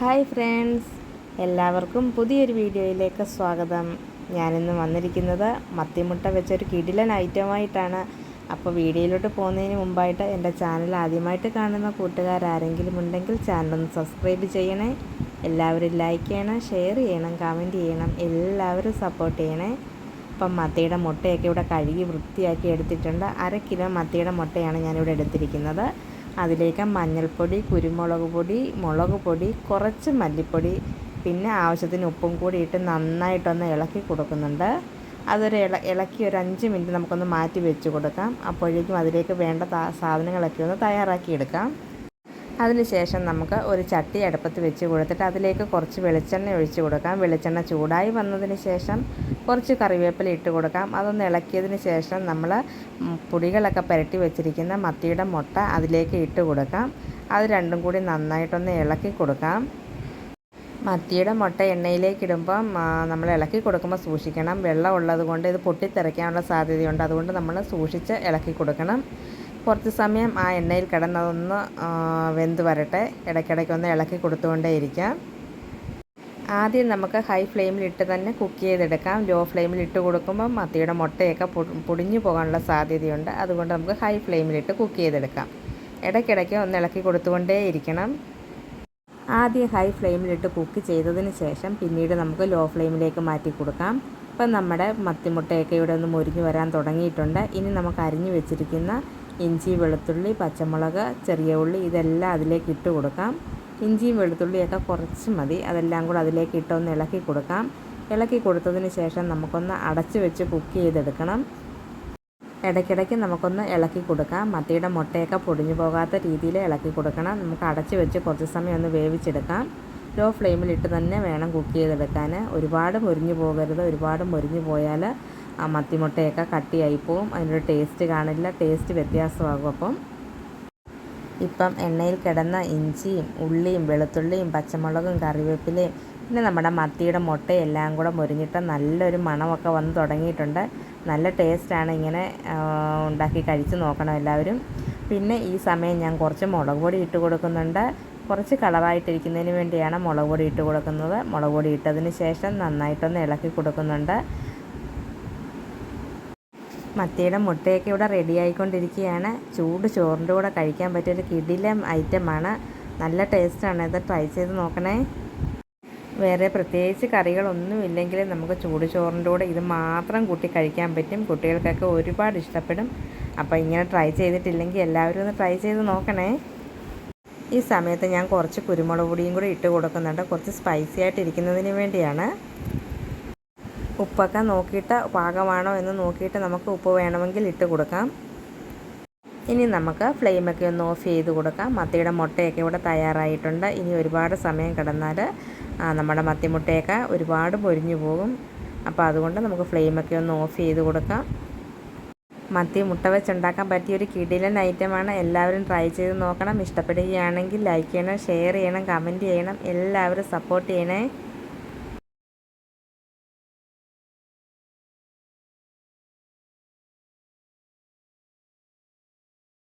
Hi friends. എല്ലാവർക്കും പുതിയൊരു വീഡിയോയിലേക്ക് സ്വാഗതം. ഞാനിന്ന് വന്നിരിക്കുന്നത് മത്തിമുട്ട വെച്ചൊരു കിടിലൻ ഐറ്റമായിട്ടാണ്. അപ്പോൾ വീഡിയോയിലോട്ട് പോകുന്നതിന് മുമ്പായിട്ട് എന്റെ ചാനൽ ആദ്യമായിട്ട് കാണുന്ന കൂട്ടുകാരാരെങ്കിലും ഉണ്ടെങ്കിൽ ചാനലൊന്ന് സബ്സ്ക്രൈബ് ചെയ്യണേ. എല്ലാവരും ലൈക്ക് ചെയ്യണം ഷെയർ ചെയ്യണം കമന്റ് ചെയ്യണം എല്ലാവരും സപ്പോർട്ട് ചെയ്യണേ. അപ്പം മത്തിയുടെ മുട്ടയൊക്കെ ഇവിടെ കഴുകി വൃത്തിയാക്കി എടുത്തിട്ടുണ്ട്. അര കിലോ മത്തിയുടെ മുട്ടയാണ് ഞാനിവിടെ എടുത്തിരിക്കുന്നത്. അതിലേക്ക് മഞ്ഞൾപ്പൊടി കുരുമുളക് പൊടി മുളക് പൊടി കുറച്ച് മല്ലിപ്പൊടി പിന്നെ ആവശ്യത്തിന് ഉപ്പും കൂടി ഇട്ട് നന്നായിട്ടൊന്ന് ഇളക്കി കൊടുക്കുന്നുണ്ട്. അതൊരു ഇള ഇളക്കി ഒരു അഞ്ച് മിനിറ്റ് നമുക്കൊന്ന് മാറ്റി വെച്ച് കൊടുക്കാം. അപ്പോഴേക്കും അതിലേക്ക് വേണ്ട സാധനങ്ങളൊക്കെ ഒന്ന് തയ്യാറാക്കി എടുക്കാം. അതിനുശേഷം നമുക്ക് ഒരു ചട്ടി അടുപ്പത്ത് വെച്ച് കൊടുത്തിട്ട് അതിലേക്ക് കുറച്ച് വെളിച്ചെണ്ണ ഒഴിച്ച് കൊടുക്കാം. വെളിച്ചെണ്ണ ചൂടായി വന്നതിന് ശേഷം കുറച്ച് കറിവേപ്പില ഇട്ട് കൊടുക്കാം. അതൊന്ന് ഇളക്കിയതിന് ശേഷം നമ്മൾ പൊടികളൊക്കെ പുരട്ടി വെച്ചിരിക്കുന്ന മത്തിയുടെ മുട്ട അതിലേക്ക് ഇട്ട് കൊടുക്കാം. അത് രണ്ടും കൂടി നന്നായിട്ടൊന്ന് ഇളക്കി കൊടുക്കാം. മത്തിയുടെ മുട്ട എണ്ണയിലേക്ക് ഇടുമ്പം നമ്മൾ ഇളക്കി കൊടുക്കുമ്പോൾ സൂക്ഷിക്കണം. വെള്ളം ഉള്ളത് കൊണ്ട് ഇത് പൊട്ടിത്തെറിക്കാനുള്ള സാധ്യതയുണ്ട്. അതുകൊണ്ട് നമ്മൾ സൂക്ഷിച്ച് ഇളക്കി കൊടുക്കണം. കുറച്ച് സമയം ആ എണ്ണയിൽ കിടന്നതൊന്ന് വെന്ത് വരട്ടെ. ഇടയ്ക്കിടയ്ക്ക് ഒന്ന് ഇളക്കി കൊടുത്തുകൊണ്ടേ ഇരിക്കാം. ആദ്യം നമുക്ക് ഹൈ ഫ്ലെയിമിലിട്ട് തന്നെ കുക്ക് ചെയ്തെടുക്കാം. ലോ ഫ്ലെയിമിൽ ഇട്ട് കൊടുക്കുമ്പോൾ മത്തിയുടെ മുട്ടയൊക്കെ പൊടിഞ്ഞു പോകാനുള്ള സാധ്യതയുണ്ട്. അതുകൊണ്ട് നമുക്ക് ഹൈ ഫ്ലെയിമിലിട്ട് കുക്ക് ചെയ്തെടുക്കാം. ഇടയ്ക്കിടയ്ക്ക് ഒന്ന് ഇളക്കി കൊടുത്തുകൊണ്ടേ ഇരിക്കണം. ആദ്യം ഹൈ ഫ്ലെയിമിലിട്ട് കുക്ക് ചെയ്തതിന് ശേഷം പിന്നീട് നമുക്ക് ലോ ഫ്ലെയിമിലേക്ക് മാറ്റി കൊടുക്കാം. ഇപ്പം നമ്മുടെ മത്തിമുട്ടയൊക്കെ ഇവിടെ ഒന്ന് മുരിഞ്ഞു വരാൻ തുടങ്ങിയിട്ടുണ്ട്. ഇനി നമുക്ക് അരിഞ്ഞു വെച്ചിരിക്കുന്ന ഇഞ്ചി വെളുത്തുള്ളി പച്ചമുളക് ചെറിയ ഉള്ളി ഇതെല്ലാം അതിലേക്ക് ഇട്ട് കൊടുക്കാം. ഇഞ്ചിയും വെളുത്തുള്ളിയൊക്കെ കുറച്ച് മതി. അതെല്ലാം കൂടെ അതിലേക്ക് ഇട്ടൊന്ന് ഇളക്കി കൊടുക്കാം. ഇളക്കി കൊടുത്തതിന് ശേഷം നമുക്കൊന്ന് അടച്ചു വെച്ച് കുക്ക് ചെയ്തെടുക്കണം. ഇടയ്ക്കിടയ്ക്ക് നമുക്കൊന്ന് ഇളക്കി കൊടുക്കാം. മത്തിയുടെ മുട്ടയൊക്കെ പൊടിഞ്ഞു പോകാത്ത രീതിയിൽ ഇളക്കി കൊടുക്കണം. നമുക്ക് അടച്ചു വെച്ച് കുറച്ച് സമയം ഒന്ന് വേവിച്ചെടുക്കാം. ലോ ഫ്ലെയിമിലിട്ട് തന്നെ വേണം കുക്ക് ചെയ്തെടുക്കാൻ. ഒരുപാട് മുരിഞ്ഞു പോകരുത്. ഒരുപാട് മുരിഞ്ഞു പോയാൽ ആ മത്തിമുട്ടയൊക്കെ കട്ടിയായി പോവും. അതിനൊരു ടേസ്റ്റ് കാണില്ല. ടേസ്റ്റ് വ്യത്യാസമാകും അപ്പം. ഇപ്പം എണ്ണയിൽ കിടന്ന ഇഞ്ചിയും ഉള്ളിയും വെളുത്തുള്ളിയും പച്ചമുളകും കറിവേപ്പിലയും പിന്നെ നമ്മുടെ മത്തിയുടെ മുട്ടയും എല്ലാം കൂടെ മുരിഞ്ഞിട്ട് നല്ലൊരു മണമൊക്കെ വന്ന് തുടങ്ങിയിട്ടുണ്ട്. നല്ല ടേസ്റ്റാണ് ഇങ്ങനെ ഉണ്ടാക്കി കഴിച്ച് നോക്കണം എല്ലാവരും. പിന്നെ ഈ സമയം ഞാൻ കുറച്ച് മുളക് പൊടി ഇട്ട് കൊടുക്കുന്നുണ്ട്. കുറച്ച് കളറായിട്ടിരിക്കുന്നതിന് വേണ്ടിയാണ് മുളക് പൊടി ഇട്ട് കൊടുക്കുന്നത്. മുളക് പൊടി ഇട്ടതിന് ശേഷം നന്നായിട്ടൊന്ന് ഇളക്കി കൊടുക്കുന്നുണ്ട്. മത്തിയുടെ മുട്ടയൊക്കെ ഇവിടെ റെഡി ആയിക്കൊണ്ടിരിക്കുകയാണ്. ചൂട് ചോറിന്റെ കൂടെ കഴിക്കാൻ പറ്റിയൊരു കിടിലം ഐറ്റമാണ് നല്ല ടേസ്റ്റാണ് ഇത് ട്രൈ ചെയ്ത് നോക്കണേ. വേറെ പ്രത്യേകിച്ച് കറികളൊന്നും ഇല്ലെങ്കിൽ നമുക്ക് ചൂട് ചോറിന്റെ കൂടെ ഇത് മാത്രം കൂട്ടി കഴിക്കാൻ പറ്റും. കുട്ടികൾക്കൊക്കെ ഒരുപാട് ഇഷ്ടപ്പെടും. അപ്പോൾ ഇങ്ങനെ ട്രൈ ചെയ്തിട്ടില്ലെങ്കിൽ എല്ലാവരും ഒന്ന് ട്രൈ ചെയ്ത് നോക്കണേ. ഈ സമയത്ത് ഞാൻ കുറച്ച് കുരുമുളക് പൊടിയും കൂടി ഇട്ട് കൊടുക്കുന്നുണ്ട്. കുറച്ച് സ്പൈസി ആയിട്ടിരിക്കുന്നതിന് വേണ്ടിയാണ്. ഉപ്പൊക്കെ നോക്കിയിട്ട് പാകമാണോ എന്ന് നോക്കിയിട്ട് നമുക്ക് ഉപ്പ് വേണമെങ്കിൽ ഇട്ട് കൊടുക്കാം. ഇനി നമുക്ക് ഫ്ലെയിമൊക്കെ ഒന്ന് ഓഫ് ചെയ്ത് കൊടുക്കാം. മത്തിയുടെ മുട്ടയൊക്കെ ഇവിടെ തയ്യാറായിട്ടുണ്ട്. ഇനി ഒരുപാട് സമയം കിടന്നാൽ നമ്മുടെ മത്തിമുട്ടയൊക്കെ ഒരുപാട് പൊരിഞ്ഞു പോകും. അപ്പോൾ അതുകൊണ്ട് നമുക്ക് ഫ്ലെയിമൊക്കെ ഒന്ന് ഓഫ് ചെയ്ത് കൊടുക്കാം. മത്തി മുട്ട വെച്ചുണ്ടാക്കാൻ പറ്റിയ ഒരു കിടിലൻ ഐറ്റമാണ് എല്ലാവരും ട്രൈ ചെയ്ത് നോക്കണം. ഇഷ്ടപ്പെടുകയാണെങ്കിൽ ലൈക്ക് ചെയ്യണം ഷെയർ ചെയ്യണം കമന്റ് ചെയ്യണം. എല്ലാവരും സപ്പോർട്ട് ചെയ്യണേ.